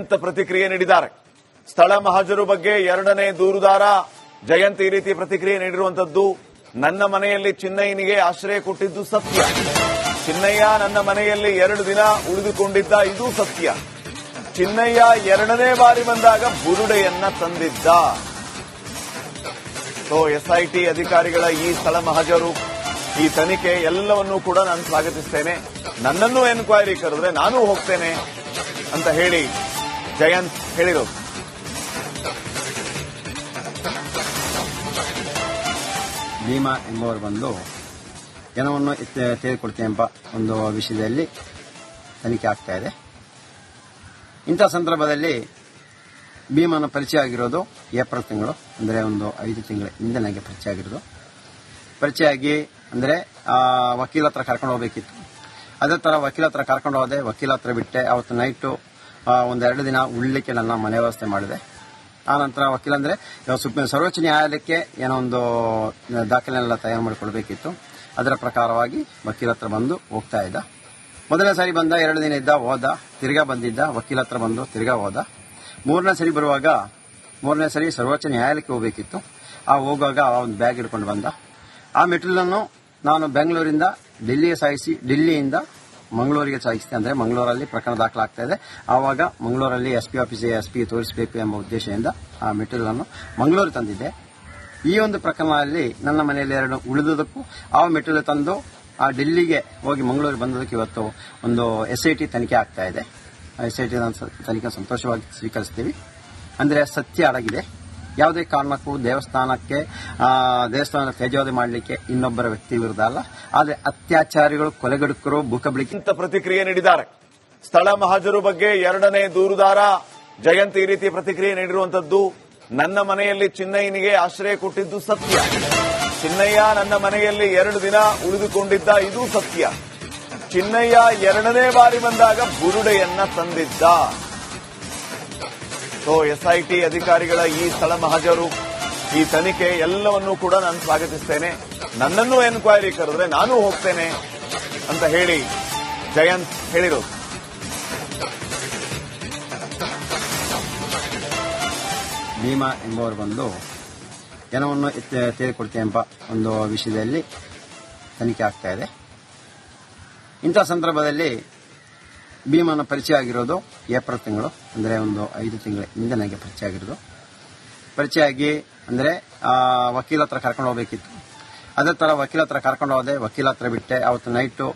ಅಂತ ಪ್ರತಿಕ್ರಿಯೆ ನೀಡಿದ್ದಾರೆ. ಸ್ಥಳ ಮಹಾಜರು ಬಗ್ಗೆ ಎರಡನೇ ದೂರುದಾರ ಜಯಂತ್ ಈ ರೀತಿ ಪ್ರತಿಕ್ರಿಯೆ ನೀಡಿರುವಂತದ್ದು, ನನ್ನ ಮನೆಯಲ್ಲಿ ಚಿನ್ನಯ್ಯನಿಗೆ ಆಶ್ರಯ ಕೊಟ್ಟಿದ್ದು ಸತ್ಯ. ಚಿನ್ನಯ್ಯ ನನ್ನ ಮನೆಯಲ್ಲಿ ಎರಡು ದಿನ ಉಳಿದುಕೊಂಡಿದ್ದ ಇದು ಸತ್ಯ. ಚಿನ್ನಯ್ಯ ಎರಡನೇ ಬಾರಿ ಬಂದಾಗ ಬುರುಡೆಯನ್ನ ತಂದಿದ್ದ. ಸೊ ಎಸ್ಐಟಿ ಅಧಿಕಾರಿಗಳ ಈ ಸ್ಥಳ ಮಹಜರು, ಈ ತನಿಖೆ ಎಲ್ಲವನ್ನೂ ಕೂಡ ನಾನು ಸ್ವಾಗತಿಸ್ತೇನೆ. ನನ್ನನ್ನು ಎನ್ಕ್ವೈರಿ ಕರೆದ್ರೆ ನಾನು ಹೋಗ್ತೇನೆ ಅಂತ ಹೇಳಿ ಜಯಂತ್ ಹೇಳಿದರು ಭೀಮಾ ಎಂಬುವರು ಬಂದು ಜನವನ್ನು ತೆಗೆದುಕೊಳ್ತೇನೆ ಎಂಬ ಒಂದು ವಿಷಯದಲ್ಲಿ ತನಿಖೆ ಆಗ್ತಾ ಇದೆ. ಇಂಥ ಸಂದರ್ಭದಲ್ಲಿ ಭೀಮನ ಪರಿಚಯ ಆಗಿರೋದು ಏಪ್ರಿಲ್ ತಿಂಗಳು, ಅಂದರೆ ಒಂದು ಐದು ತಿಂಗಳ ಹಿಂದೆ ನನಗೆ ಪರಿಚಯ ಆಗಿರೋದು. ಪರಿಚಯ ಆಗಿ ಅಂದರೆ ವಕೀಲ ಹತ್ರ ಕರ್ಕೊಂಡು ಹೋಗ್ಬೇಕಿತ್ತು. ಅದೇ ಥರ ವಕೀಲ ಹತ್ರ ಕರ್ಕೊಂಡು ಹೋದೆ ವಕೀಲ ಹತ್ರ ಬಿಟ್ಟೆ, ಅವತ್ತು ನೈಟು ಒಂದೆರಡು ದಿನ ಉಳ್ಳಿಕ್ಕೆ ನನ್ನ ಮನೆ ವ್ಯವಸ್ಥೆ ಮಾಡಿದೆ. ಆ ನಂತರ ವಕೀಲ ಸುಪ್ರೀಂ ಸರ್ವೋಚ್ಚ ನ್ಯಾಯಾಲಯಕ್ಕೆ ಏನೋ ಒಂದು ದಾಖಲೆನೆಲ್ಲ ತಯಾರು ಮಾಡಿಕೊಳ್ಬೇಕಿತ್ತು. ಅದರ ಪ್ರಕಾರವಾಗಿ ವಕೀಲ ಹತ್ರ ಬಂದು ಹೋಗ್ತಾ ಇದ್ದ. ಮೊದಲನೇ ಸಾರಿ ಬಂದ, ಎರಡು ದಿನ ಇದ್ದ, ಹೋದ, ತಿರ್ಗಾ ಬಂದಿದ್ದ, ವಕೀಲ ಹತ್ರ ಬಂದು ತಿರ್ಗಾ ಹೋದ. ಮೂರನೇ ಸರಿ ಬರುವಾಗ, ಮೂರನೇ ಸರಿ ಸರ್ವೋಚ್ಚ ನ್ಯಾಯಾಲಯಕ್ಕೆ ಹೋಗಬೇಕಿತ್ತು. ಆ ಹೋಗುವಾಗ ಆ ಒಂದು ಬ್ಯಾಗ್ ಹಿಡ್ಕೊಂಡು ಬಂದ. ಆ ಮೆಟೀರಿಯಲನ್ನು ನಾನು ಬೆಂಗಳೂರಿಂದ ಡೆಲ್ಲಿಗೆ ಸಾಯಿಸಿ ಡೆಲ್ಲಿಯಿಂದ ಮಂಗಳೂರಿಗೆ ಸಾಗಿಸಿದೆ ಅಂದರೆ ಮಂಗಳೂರಲ್ಲಿ ಪ್ರಕರಣ ದಾಖಲಾಗ್ತಾ ಇದೆ. ಆವಾಗ ಮಂಗಳೂರಲ್ಲಿ ಎಸ್ ಪಿ ಆಫೀಸಿಗೆ ಎಸ್ ಪಿ ತೋರಿಸಬೇಕು ಎಂಬ ಉದ್ದೇಶದಿಂದ ಆ ಮೆಟೀರಿಯಲ್ ಅನ್ನು ಮಂಗಳೂರು ತಂದಿದ್ದೆ. ಈ ಒಂದು ಪ್ರಕರಣದಲ್ಲಿ ನನ್ನ ಮನೆಯಲ್ಲಿ ಎರಡು ಉಳಿದುದಕ್ಕೂ ಆ ಮೆಟೀರಿಯಲ್ ತಂದು ಆ ಡೆಲ್ಲಿಗೆ ಹೋಗಿ ಮಂಗಳೂರಿಗೆ ಬಂದದಕ್ಕೆ ಇವತ್ತು ಒಂದು ಎಸ್ ಐ ಟಿ ತನಿಖೆ ಆಗ್ತಾ ಇದೆ. ಎಸ್ ಐ ಟಿ ತನಿಖೆ ಸಂತೋಷವಾಗಿ ಸ್ವೀಕರಿಸ್ತೀವಿ. ಅಂದರೆ ಸತ್ಯ ಅಡಗಿದೆ. ಯಾವುದೇ ಕಾರಣಕ್ಕೂ ದೇವಸ್ಥಾನಕ್ಕೆ ದೇವಸ್ಥಾನ ತೇಜೋದಿ ಮಾಡಲಿಕ್ಕೆ ಇನ್ನೊಬ್ಬರ ವ್ಯಕ್ತಿ ವಿರುದ್ಧ ಅಲ್ಲ. ಆದರೆ ಅತ್ಯಾಚಾರಿಗಳು, ಕೊಲೆಗಡುಕರು ಭೂಕಬಳಿಕೆ ಪ್ರತಿಕ್ರಿಯೆ ನೀಡಿದ್ದಾರೆ. ಸ್ಥಳ ಮಹಾಜರು ಬಗ್ಗೆ ಎರಡನೇ ದೂರುದಾರ ಜಯಂತ್ ಈ ರೀತಿ ಪ್ರತಿಕ್ರಿಯೆ ನೀಡಿರುವಂತದ್ದು ನನ್ನ ಮನೆಯಲ್ಲಿ ಚಿನ್ನಯ್ಯನಿಗೆ ಆಶ್ರಯ ಕೊಟ್ಟಿದ್ದು ಸತ್ಯ. ಚಿನ್ನಯ್ಯ ನನ್ನ ಮನೆಯಲ್ಲಿ ಎರಡು ದಿನ ಉಳಿದುಕೊಂಡಿದ್ದ ಇದು ಸತ್ಯ. ಚಿನ್ನಯ್ಯ ಎರಡನೇ ಬಾರಿ ಬಂದಾಗ ಬುರುಡೆಯನ್ನ ತಂದಿದ್ದ. ಸೊ ಎಸ್ಐಟಿ ಅಧಿಕಾರಿಗಳ ಈ ಸ್ಥಳ ಮಹಾಜರು, ಈ ತನಿಖೆ ಎಲ್ಲವನ್ನೂ ಕೂಡ ನಾನು ಸ್ವಾಗತಿಸ್ತೇನೆ. ನನ್ನನ್ನು ಎನ್ಕ್ವೈರಿ ಕರೆದ್ರೆ ನಾನು ಹೋಗ್ತೇನೆ ಅಂತ ಹೇಳಿ ಜಯಂತ್ ಹೇಳಿರೋದು ಭೀಮಾ ಎಂಬುವರು ಬಂದು ಜನವನ್ನು ತೆಗೆದುಕೊಳ್ತೇನೆ ಎಂಬ ಒಂದು ವಿಷಯದಲ್ಲಿ ತನಿಖೆ ಆಗ್ತಾ ಇದೆ. ಇಂಥ ಸಂದರ್ಭದಲ್ಲಿ ಭೀಮನ ಪರಿಚಯ ಆಗಿರೋದು ಏಪ್ರಿಲ್ ತಿಂಗಳು, ಅಂದರೆ ಒಂದು ಐದು ತಿಂಗಳ ಹಿಂದೆ ನನಗೆ ಪರಿಚಯ ಆಗಿರೋದು. ಪರಿಚಯ ಆಗಿ, ಅಂದರೆ ವಕೀಲ ಹತ್ರ ಕರ್ಕೊಂಡು ಹೋಗ್ಬೇಕಿತ್ತು. ಅದೇ ಥರ ವಕೀಲ ಹತ್ರ ಕರ್ಕೊಂಡು ಹೋದೆ, ವಕೀಲ ಹತ್ರ ಬಿಟ್ಟೆ. ಅವತ್ತು ನೈಟು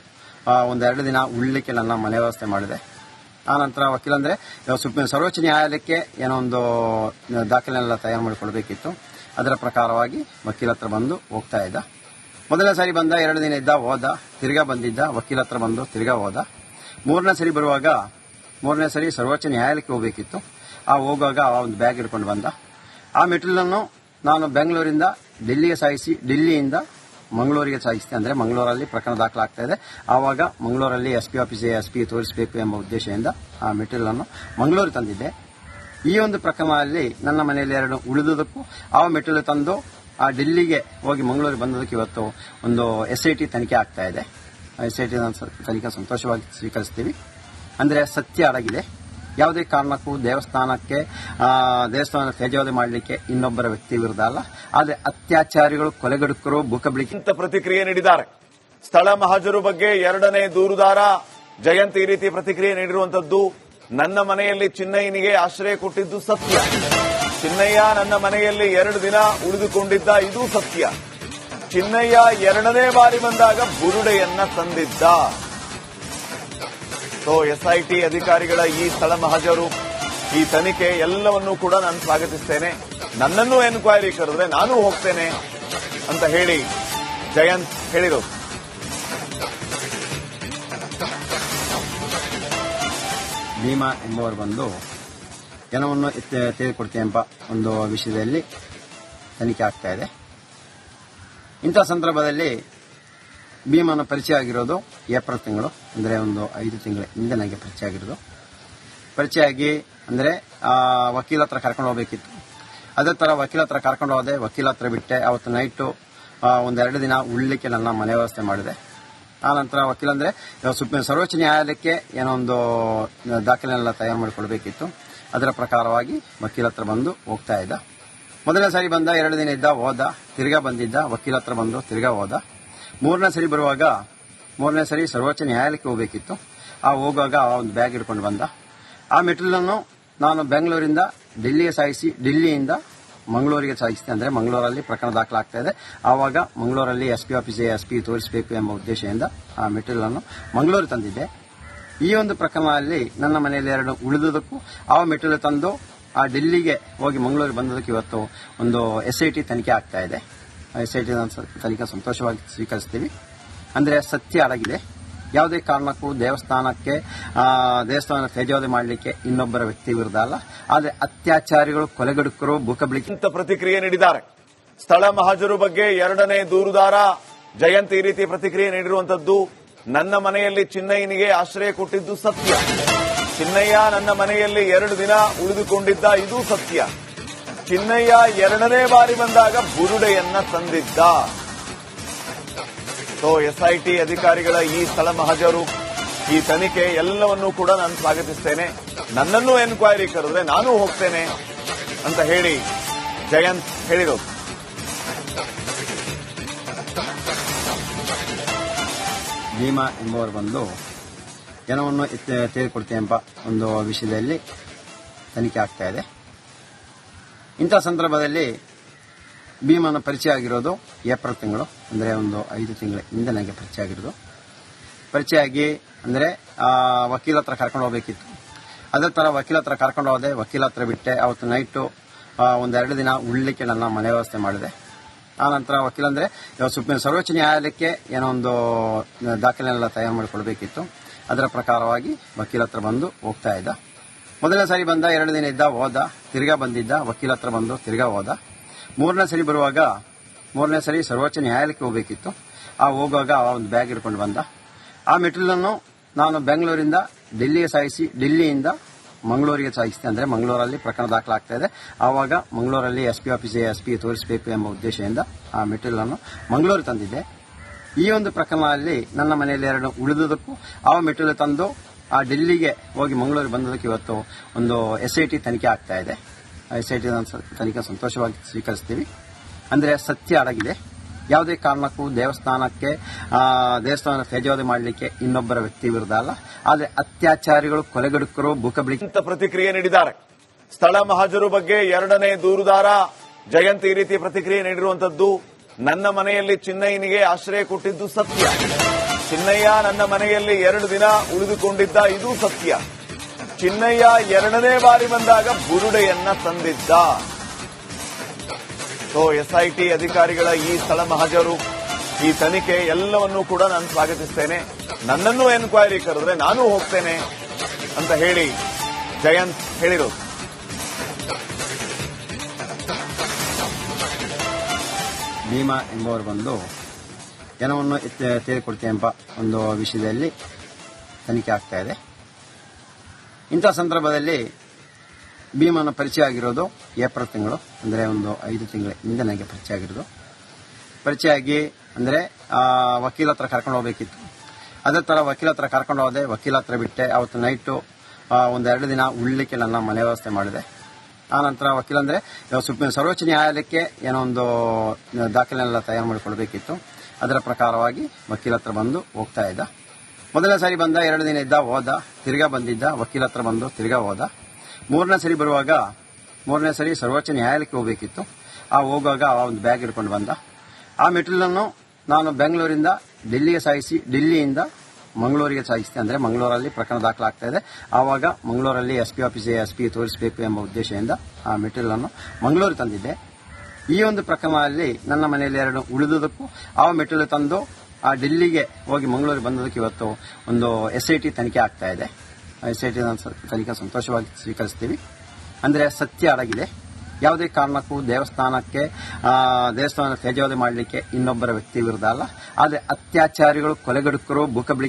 ಒಂದೆರಡು ದಿನ ಉಳ್ಳಿಕ್ಕೆ ನನ್ನ ಮನೆ ವ್ಯವಸ್ಥೆ ಮಾಡಿದೆ. ಆ ನಂತರ ವಕೀಲ ಅಂದರೆ ಸುಪ್ರೀಂ ಸರ್ವೋಚ್ಚ ನ್ಯಾಯಾಲಯಕ್ಕೆ ಏನೋ ಒಂದು ದಾಖಲೆನೆಲ್ಲ ತಯಾರು ಮಾಡಿಕೊಳ್ಬೇಕಿತ್ತು ಅದರ ಪ್ರಕಾರವಾಗಿ ವಕೀಲ ಹತ್ರ ಬಂದು ಹೋಗ್ತಾ ಇದ್ದ. ಮೊದಲನೇ ಸಾರಿ ಬಂದ, ಎರಡು ದಿನ ಇದ್ದ, ಹೋದ, ತಿರ್ಗಾ ಬಂದಿದ್ದ, ವಕೀಲ ಹತ್ರ ಬಂದು ತಿರ್ಗಾ ಹೋದ. ಮೂರನೇ ಸರಿ ಬರುವಾಗ ಮೂರನೇ ಸರಿ ಸರ್ವೋಚ್ಚ ನ್ಯಾಯಾಲಯಕ್ಕೆ ಹೋಗಬೇಕಿತ್ತು. ಆ ಹೋಗುವಾಗ ಆ ಒಂದು ಬ್ಯಾಗ್ ಹಿಡ್ಕೊಂಡು ಬಂದ. ಆ ಮೆಟ್ಟಿಲನ್ನು ನಾನು ಬೆಂಗಳೂರಿಂದ ಡೆಲ್ಲಿಗೆ ಸಾಗಿಸಿ ಡೆಲ್ಲಿಯಿಂದ ಮಂಗಳೂರಿಗೆ ಸಾಗಿಸಿದೆ ಅಂದರೆ ಮಂಗಳೂರಲ್ಲಿ ಪ್ರಕರಣ ದಾಖಲಾಗ್ತಾ ಇದೆ. ಆವಾಗ ಮಂಗಳೂರಲ್ಲಿ ಎಸ್ ಪಿ ಆಫೀಸಿಗೆ ಎಸ್ ಪಿ ತೋರಿಸಬೇಕು ಎಂಬ ಉದ್ದೇಶದಿಂದ ಆ ಮೆಟೀರಿಯಲನ್ನು ಮಂಗಳೂರು ಮಂಗಳೂರಿಗೆ ತಂದಿದ್ದೆ. ಈ ಒಂದು ಪ್ರಕರಣದಲ್ಲಿ ನನ್ನ ಮನೆಯಲ್ಲಿ ಎರಡು ಉಳಿದುದಕ್ಕೂ ಆ ಮೆಟೀರಿಯಲ್ ತಂದು ಆ ಡೆಲ್ಲಿಗೆ ಹೋಗಿ ಮಂಗಳೂರಿಗೆ ಬಂದದಕ್ಕೆ ಇವತ್ತು ಒಂದು ಎಸ್ ಐ ಟಿ ತನಿಖೆ ಆಗ್ತಾ ಇದೆ. ಎಸ್ ಐ ಟಿ ತನಿಖೆ ಸಂತೋಷವಾಗಿ ಸ್ವೀಕರಿಸ್ತೀವಿ. ಅಂದರೆ ಸತ್ಯ ಅಡಗಿದೆ. ಯಾವುದೇ ಕಾರಣಕ್ಕೂ ದೇವಸ್ಥಾನಕ್ಕೆ ದೇವಸ್ಥಾನ ತೇಜಾವಧಿ ಮಾಡಲಿಕ್ಕೆ ಇನ್ನೊಬ್ಬರ ವ್ಯಕ್ತಿ ವಿರುದ್ಧ ಅಲ್ಲ. ಆದರೆ ಅತ್ಯಾಚಾರಿಗಳು, ಕೊಲೆಗಡುಕರು, ಭೂಕಬಳಿಕೆ ಅಂತ ಪ್ರತಿಕ್ರಿಯೆ ನೀಡಿದ್ದಾರೆ. ಸ್ಥಳ ಮಹಾಜರು ಬಗ್ಗೆ ಎರಡನೇ ದೂರುದಾರ ಜಯಂತ್ ಈ ರೀತಿ ಪ್ರತಿಕ್ರಿಯೆ ನೀಡಿರುವಂತದ್ದು ನನ್ನ ಮನೆಯಲ್ಲಿ ಚಿನ್ನಯ್ಯನಿಗೆ ಆಶ್ರಯ ಕೊಟ್ಟಿದ್ದು ಸತ್ಯ. ಚಿನ್ನಯ್ಯ ನನ್ನ ಮನೆಯಲ್ಲಿ ಎರಡು ದಿನ ಉಳಿದುಕೊಂಡಿದ್ದ, ಇದು ಸತ್ಯ. ಚಿನ್ನಯ್ಯ ಎರಡನೇ ಬಾರಿ ಬಂದಾಗ ಬುರುಡೆಯನ್ನ ತಂದಿದ್ದ. ಸೊ ಎಸ್ಐಟಿ ಅಧಿಕಾರಿಗಳ ಈ ಸ್ಥಳ ಮಹಜರು, ಈ ತನಿಖೆ ಎಲ್ಲವನ್ನೂ ಕೂಡ ನಾನು ಸ್ವಾಗತಿಸ್ತೇನೆ. ನನ್ನನ್ನು ಎನ್ಕ್ವೈರಿ ಕರೆದ್ರೆ ನಾನು ಹೋಗ್ತೇನೆ ಅಂತ ಹೇಳಿ ಜಯಂತ್ ಹೇಳಿದರು ಭೀಮಾ ಎಂಬುವರು ಬಂದು ಜನವನ್ನು ತೆಗೆದುಕೊಡ್ತೇನೆ ಎಂಬ ಒಂದು ವಿಷಯದಲ್ಲಿ ತನಿಖೆ ಆಗ್ತಾ ಇದೆ. ಇಂಥ ಸಂದರ್ಭದಲ್ಲಿ ಭೀಮನ ಪರಿಚಯ ಆಗಿರೋದು ಏಪ್ರಿಲ್ ತಿಂಗಳು, ಅಂದರೆ ಒಂದು ಐದು ತಿಂಗಳ ಹಿಂದೆ ನನಗೆ ಪರಿಚಯ ಆಗಿರೋದು. ಪರಿಚಯ ಆಗಿ, ಅಂದರೆ ವಕೀಲ ಹತ್ರ ಕರ್ಕೊಂಡು ಹೋಗಬೇಕಿತ್ತು. ಅದೇ ಥರ ವಕೀಲ ಹತ್ರ ಕರ್ಕೊಂಡು ಹೋದೆ, ವಕೀಲ ಹತ್ರ ಬಿಟ್ಟೆ. ಅವತ್ತು ನೈಟು ಒಂದೆರಡು ದಿನ ಉಳ್ಳಿಕ್ಕೆ ನನ್ನ ಮನೆ ವ್ಯವಸ್ಥೆ ಮಾಡಿದೆ. ಆನಂತರ ವಕೀಲ ಅಂದರೆ ಸುಪ್ರೀಂ ಸರ್ವೋಚ್ಚ ನ್ಯಾಯಾಲಯಕ್ಕೆ ಏನೋ ಒಂದು ತಯಾರು ಮಾಡಿಕೊಳ್ಬೇಕಿತ್ತು. ಅದರ ಪ್ರಕಾರವಾಗಿ ವಕೀಲ ಹತ್ರ ಬಂದು ಹೋಗ್ತಾ ಇದ್ದ. ಮೊದಲನೇ ಸಾರಿ ಬಂದ ಎರಡು ದಿನ ಇದ್ದ, ಹೋದ, ತಿರ್ಗಾ ಬಂದಿದ್ದ, ವಕೀಲ ಹತ್ರ ಬಂದು ತಿರ್ಗಾ ಹೋದ. ಮೂರನೇ ಸರಿ ಬರುವಾಗ, ಮೂರನೇ ಸರಿ ಸರ್ವೋಚ್ಚ ನ್ಯಾಯಾಲಯಕ್ಕೆ ಹೋಗಬೇಕಿತ್ತು. ಆ ಹೋಗುವಾಗ ಆ ಒಂದು ಬ್ಯಾಗ್ ಹಿಡ್ಕೊಂಡು ಬಂದ. ಆ ಮೆಟ್ಲನ್ನು ನಾನು ಬೆಂಗಳೂರಿಂದ ಡೆಲ್ಲಿಗೆ ಸಾಗಿಸಿ ಡೆಲ್ಲಿಯಿಂದ ಮಂಗಳೂರಿಗೆ ಸಾಗಿಸ್ತೆ ಅಂದರೆ ಮಂಗಳೂರಲ್ಲಿ ಪ್ರಕರಣ ದಾಖಲಾಗ್ತಾ ಇದೆ. ಆವಾಗ ಮಂಗಳೂರಲ್ಲಿ ಎಸ್ ಪಿ ಆಫೀಸಿಗೆ ಎಸ್ ಪಿ ತೋರಿಸಬೇಕು ಎಂಬ ಉದ್ದೇಶದಿಂದ ಆ ಮೆಟೀರಿಯಲ್ ಅನ್ನು ಮಂಗಳೂರು ತಂದಿದ್ದೆ. ಈ ಒಂದು ಪ್ರಕರಣದಲ್ಲಿ ನನ್ನ ಮನೆಯಲ್ಲಿ ಎರಡು ಉಳಿದುದಕ್ಕೂ ಆ ಮೆಟೀರಿಯಲ್ ತಂದು ಆ ಡೆಲ್ಲಿಗೆ ಹೋಗಿ ಮಂಗಳೂರಿಗೆ ಬಂದದಕ್ಕೆ ಇವತ್ತು ಒಂದು ಎಸ್ ಐ ಟಿ ತನಿಖೆ ಆಗ್ತಾ ಇದೆ. ಎಸ್ ಐ ಟಿ ತನಿಖೆ ಸಂತೋಷವಾಗಿ ಸ್ವೀಕರಿಸ್ತೀವಿ. ಅಂದ್ರೆ ಸತ್ಯ ಅಡಗಿದೆ. ಯಾವುದೇ ಕಾರಣಕ್ಕೂ ದೇವಸ್ಥಾನಕ್ಕೆ ದೇವಸ್ಥಾನ ತೇಜೋದೆ ಮಾಡಲಿಕ್ಕೆ ಇನ್ನೊಬ್ಬರ ವ್ಯಕ್ತಿ ವಿರುದ್ಧ ಅಲ್ಲ. ಆದರೆ ಅತ್ಯಾಚಾರಿಗಳು, ಕೊಲೆಗಡುಕರು, ಭೂಕಬಳಿಕೆ ಪ್ರತಿಕ್ರಿಯೆ ನೀಡಿದ್ದಾರೆ. ಸ್ಥಳ ಮಹಾಜರು ಬಗ್ಗೆ ಎರಡನೇ ದೂರುದಾರ ಜಯಂತಿ ರೀತಿ ಪ್ರತಿಕ್ರಿಯೆ ನೀಡಿರುವಂತದ್ದು ನನ್ನ ಮನೆಯಲ್ಲಿ ಚಿನ್ನಯ್ಯನಿಗೆ ಆಶ್ರಯ ಕೊಟ್ಟಿದ್ದು ಸತ್ಯ. ಚಿನ್ನಯ್ಯ ನನ್ನ ಮನೆಯಲ್ಲಿ ಎರಡು ದಿನ ಉಳಿದುಕೊಂಡಿದ್ದ ಇದು ಸತ್ಯ. ಚಿನ್ನಯ್ಯ ಎರಡನೇ ಬಾರಿ ಬಂದಾಗ ಬುರುಡೆಯನ್ನ ತಂದಿದ್ದ. ಸೊ ಎಸ್ಐಟಿ ಅಧಿಕಾರಿಗಳ ಈ ಸ್ಥಳ ಮಹಜರು, ಈ ತನಿಖೆ ಎಲ್ಲವನ್ನೂ ಕೂಡ ನಾನು ಸ್ವಾಗತಿಸ್ತೇನೆ. ನನ್ನನ್ನು ಎನ್ಕ್ವೈರಿ ಕರೆದ್ರೆ ನಾನು ಹೋಗ್ತೇನೆ ಅಂತ ಹೇಳಿ ಜಯಂತ್ ಹೇಳಿದರು ಭೀಮಾ ಎಂಬುವರು ಬಂದು ಜನವನ್ನು ತೆಗೆದುಕೊಡ್ತೇವೆ ಎಂಬ ಒಂದು ವಿಷಯದಲ್ಲಿ ತನಿಖೆ ಆಗ್ತಾ ಇದೆ. ಇಂಥ ಸಂದರ್ಭದಲ್ಲಿ ಭೀಮನ ಪರಿಚಯ ಆಗಿರೋದು ಏಪ್ರಿಲ್ ತಿಂಗಳು, ಅಂದರೆ ಒಂದು ಐದು ತಿಂಗಳ ಹಿಂದೆ ನನಗೆ ಪರಿಚಯ ಆಗಿರೋದು. ಪರಿಚಯ ಆಗಿ, ಅಂದರೆ ವಕೀಲ ಹತ್ರ ಕರ್ಕೊಂಡು ಹೋಗಬೇಕಿತ್ತು. ಅದೇ ಥರ ವಕೀಲ ಹತ್ರ ಕರ್ಕೊಂಡು ಹೋದೆ, ವಕೀಲ ಹತ್ರ ಬಿಟ್ಟೆ. ಅವತ್ತು ನೈಟು ಒಂದೆರಡು ದಿನ ಉಳ್ಳಿಕ್ಕೆ ನನ್ನ ಮನೆ ವ್ಯವಸ್ಥೆ ಮಾಡಿದೆ. ಆನಂತರ ವಕೀಲ ಅಂದರೆ ಸುಪ್ರೀಂ ಸರ್ವೋಚ್ಚ ನ್ಯಾಯಾಲಯಕ್ಕೆ ಏನೋ ಒಂದು ದಾಖಲೆನೆಲ್ಲ ತಯಾರು ಮಾಡಿಕೊಡ್ಬೇಕಿತ್ತು. ಅದರ ಪ್ರಕಾರವಾಗಿ ವಕೀಲ ಹತ್ರ ಬಂದು ಹೋಗ್ತಾ ಇದ್ದ. ಮೊದಲನೇ ಸಾರಿ ಬಂದ ಎರಡು ದಿನ ಇದ್ದ, ಹೋದ, ತಿರ್ಗಾ ಬಂದಿದ್ದ, ವಕೀಲ ಹತ್ರ ಬಂದು ತಿರ್ಗಾ ಹೋದ. ಮೂರನೇ ಸರಿ ಬರುವಾಗ, ಮೂರನೇ ಸರಿ ಸರ್ವೋಚ್ಚ ನ್ಯಾಯಾಲಯಕ್ಕೆ ಹೋಗಬೇಕಿತ್ತು. ಆ ಹೋಗುವಾಗ ಆ ಒಂದು ಬ್ಯಾಗ್ ಹಿಡ್ಕೊಂಡು ಬಂದ. ಆ ಮೆಟೀರಿಯಲನ್ನು ನಾನು ಬೆಂಗಳೂರಿಂದ ಡೆಲ್ಲಿಗೆ ಸಾಗಿಸಿ ಡೆಲ್ಲಿಯಿಂದ ಮಂಗಳೂರಿಗೆ ಸಾಗಿಸ್ತೆ ಅಂದರೆ ಮಂಗಳೂರಲ್ಲಿ ಪ್ರಕರಣ ದಾಖಲಾಗ್ತಾ ಇದೆ. ಆವಾಗ ಮಂಗಳೂರಲ್ಲಿ ಎಸ್ ಪಿ ಆಫೀಸಿಗೆ ಎಸ್ ಪಿ ತೋರಿಸಬೇಕು ಎಂಬ ಉದ್ದೇಶದಿಂದ ಆ ಮೆಟೀರಿಯಲನ್ನು ಮಂಗಳೂರಿಗೆ ಮಂಗಳೂರು ತಂದಿದ್ದೆ. ಈ ಒಂದು ಪ್ರಕರಣದಲ್ಲಿ ನನ್ನ ಮನೆಯಲ್ಲಿ ಎರಡು ಉಳಿದುದಕ್ಕೂ ಆ ಮೆಟೀರಿಯಲ್ ತಂದು ಆ ಡೆಲ್ಲಿಗೆ ಹೋಗಿ ಮಂಗಳೂರಿಗೆ ಬಂದದಕ್ಕೆ ಇವತ್ತು ಒಂದು ಎಸ್ ಐ ಟಿ ತನಿಖೆ ಆಗ್ತಾ ಇದೆ. ಎಸ್ ಐ ಟಿ ತನಿಖೆ ಸಂತೋಷವಾಗಿ ಸ್ವೀಕರಿಸ್ತೀವಿ. ಅಂದ್ರೆ ಸತ್ಯ ಅಡಗಿದೆ. ಯಾವುದೇ ಕಾರಣಕ್ಕೂ ದೇವಸ್ಥಾನಕ್ಕೆ ದೇವಸ್ಥಾನ ತೇಜೋದೆ ಮಾಡಲಿಕ್ಕೆ ಇನ್ನೊಬ್ಬರ ವ್ಯಕ್ತಿ ವಿರುದ್ಧ ಅಲ್ಲ. ಆದರೆ ಅತ್ಯಾಚಾರಿಗಳು, ಕೊಲೆಗಡುಕರು ಅಂತ ಪ್ರತಿಕ್ರಿಯೆ ನೀಡಿದ್ದಾರೆ. ಸ್ಥಳ ಮಹಾಜರು ಬಗ್ಗೆ ಎರಡನೇ ದೂರುದಾರ ಜಯಂತ್ ರೀತಿ ಪ್ರತಿಕ್ರಿಯೆ ನೀಡಿರುವಂತದ್ದು ನನ್ನ ಮನೆಯಲ್ಲಿ ಚಿನ್ನಯ್ಯನಿಗೆ ಆಶ್ರಯ ಕೊಟ್ಟಿದ್ದು ಸತ್ಯ. ಚಿನ್ನಯ್ಯ ನನ್ನ ಮನೆಯಲ್ಲಿ ಎರಡು ದಿನ ಉಳಿದುಕೊಂಡಿದ್ದ ಇದು ಸತ್ಯ. ಚಿನ್ನಯ್ಯ ಎರಡನೇ ಬಾರಿ ಬಂದಾಗ ಬುರುಡೆಯನ್ನ ತಂದಿದ್ದ. ಸೊ, ಎಸ್ಐಟಿ ಅಧಿಕಾರಿಗಳ ಈ ಸ್ಥಳ ಮಹಜರು, ಈ ತನಿಖೆ ಎಲ್ಲವನ್ನೂ ಕೂಡ ನಾನು ಸ್ವಾಗತಿಸ್ತೇನೆ. ನನ್ನನ್ನು ಎನ್ಕ್ವೈರಿ ಕರೆದ್ರೆ ನಾನು ಹೋಗ್ತೇನೆ ಅಂತ ಹೇಳಿ ಜಯಂತ್ ಹೇಳಿರೋದು. ಭೀಮಾ ಎಂಬುವರು ಬಂದು ಜನವನ್ನು ತೆಗೆದುಕೊಡ್ತೇನೆ ಎಂಬ ಒಂದು ವಿಷಯದಲ್ಲಿ ತನಿಖೆ ಆಗ್ತಾ ಇದೆ. ಇಂಥ ಸಂದರ್ಭದಲ್ಲಿ ಭೀಮನ ಪರಿಚಯ ಆಗಿರೋದು ಏಪ್ರಿಲ್ ತಿಂಗಳು, ಅಂದರೆ ಒಂದು ಐದು ತಿಂಗಳ ಹಿಂದೆ ನನಗೆ ಪರಿಚಯ ಆಗಿರೋದು. ಪರಿಚಯ ಆಗಿ, ಅಂದರೆ ವಕೀಲ ಹತ್ರ ಕರ್ಕೊಂಡು ಹೋಗಬೇಕಿತ್ತು. ಅದೇ ಥರ ವಕೀಲ ಹತ್ರ ಕರ್ಕೊಂಡು ಹೋದೆ, ವಕೀಲ ಹತ್ರ ಬಿಟ್ಟೆ, ಅವತ್ತು ನೈಟು ಒಂದೆರಡು ದಿನ ಉಳ್ಳಿಕ್ಕೆ ನನ್ನ ಮನೆ ವ್ಯವಸ್ಥೆ ಮಾಡಿದೆ. ಆನಂತರ ವಕೀಲ ಅಂದರೆ, ಇವಾಗ ಸುಪ್ರೀಂ ಸರ್ವೋಚ್ಚ ನ್ಯಾಯಾಲಯಕ್ಕೆ ಏನೋ ಒಂದು ದಾಖಲೆನೆಲ್ಲ ತಯಾರು ಮಾಡಿಕೊಳ್ಬೇಕಿತ್ತು. ಅದರ ಪ್ರಕಾರವಾಗಿ ವಕೀಲ ಹತ್ರ ಬಂದು ಹೋಗ್ತಾ ಇದ್ದ. ಮೊದಲನೇ ಸಾರಿ ಬಂದ, ಎರಡು ದಿನ ಇದ್ದ, ಹೋದ, ತಿರ್ಗಾ ಬಂದಿದ್ದ, ವಕೀಲ ಹತ್ರ ಬಂದು ತಿರ್ಗಾ ಹೋದ. ಮೂರನೇ ಸರಿ ಬರುವಾಗ, ಮೂರನೇ ಸರಿ ಸರ್ವೋಚ್ಚ ನ್ಯಾಯಾಲಯಕ್ಕೆ ಹೋಗಬೇಕಿತ್ತು. ಆ ಹೋಗುವಾಗ ಆ ಒಂದು ಬ್ಯಾಗ್ ಹಿಡ್ಕೊಂಡು ಬಂದ. ಆ ಮೆಟೀರಿಯಲನ್ನು ನಾನು ಬೆಂಗಳೂರಿಂದ ಡೆಲ್ಲಿಗೆ ಸಾಗಿಸಿ ಡೆಲ್ಲಿಯಿಂದ ಮಂಗಳೂರಿಗೆ ಸಾಗಿಸ್ತೆ ಅಂದ್ರೆ ಮಂಗಳೂರಲ್ಲಿ ಪ್ರಕರಣ ದಾಖಲಾಗ್ತಾ ಇದೆ. ಆವಾಗ ಮಂಗಳೂರಲ್ಲಿ ಎಸ್ ಪಿ ಆಫೀಸಿಗೆ ಎಸ್ ಪಿ ತೋರಿಸಬೇಕು ಎಂಬ ಉದ್ದೇಶದಿಂದ ಆ ಮೆಟೀರಿಯಲ್ ಅನ್ನು ಮಂಗಳೂರು ತಂದಿದ್ದೆ. ಈ ಒಂದು ಪ್ರಕರಣದಲ್ಲಿ ನನ್ನ ಮನೆಯಲ್ಲಿ ಎರಡು ಉಳಿದುದಕ್ಕೂ ಆ ಮೆಟೀರಿಯಲ್ ತಂದು ಆ ಡೆಲ್ಲಿಗೆ ಹೋಗಿ ಮಂಗಳೂರಿಗೆ ಬಂದದಕ್ಕೆ ಇವತ್ತು ಒಂದು ಎಸ್ ಐ ಟಿ ತನಿಖೆ ಆಗ್ತಾ ಇದೆ. ಎಸ್ ಐ ಟಿ ತನಿಖೆ ಸಂತೋಷವಾಗಿ ಸ್ವೀಕರಿಸ್ತೀವಿ. ಅಂದ್ರೆ ಸತ್ಯ ಅಡಗಿದೆ. ಯಾವುದೇ ಕಾರಣಕ್ಕೂ ದೇವಸ್ಥಾನಕ್ಕೆ ದೇವಸ್ಥಾನ ತೇಜಾವಧಿ ಮಾಡಲಿಕ್ಕೆ ಇನ್ನೊಬ್ಬರ ವ್ಯಕ್ತಿ ವಿರುದ್ಧ ಅಲ್ಲ. ಆದರೆ ಅತ್ಯಾಚಾರಿಗಳು, ಕೊಲೆಗಡುಕರು ಬುಕಬಳಿ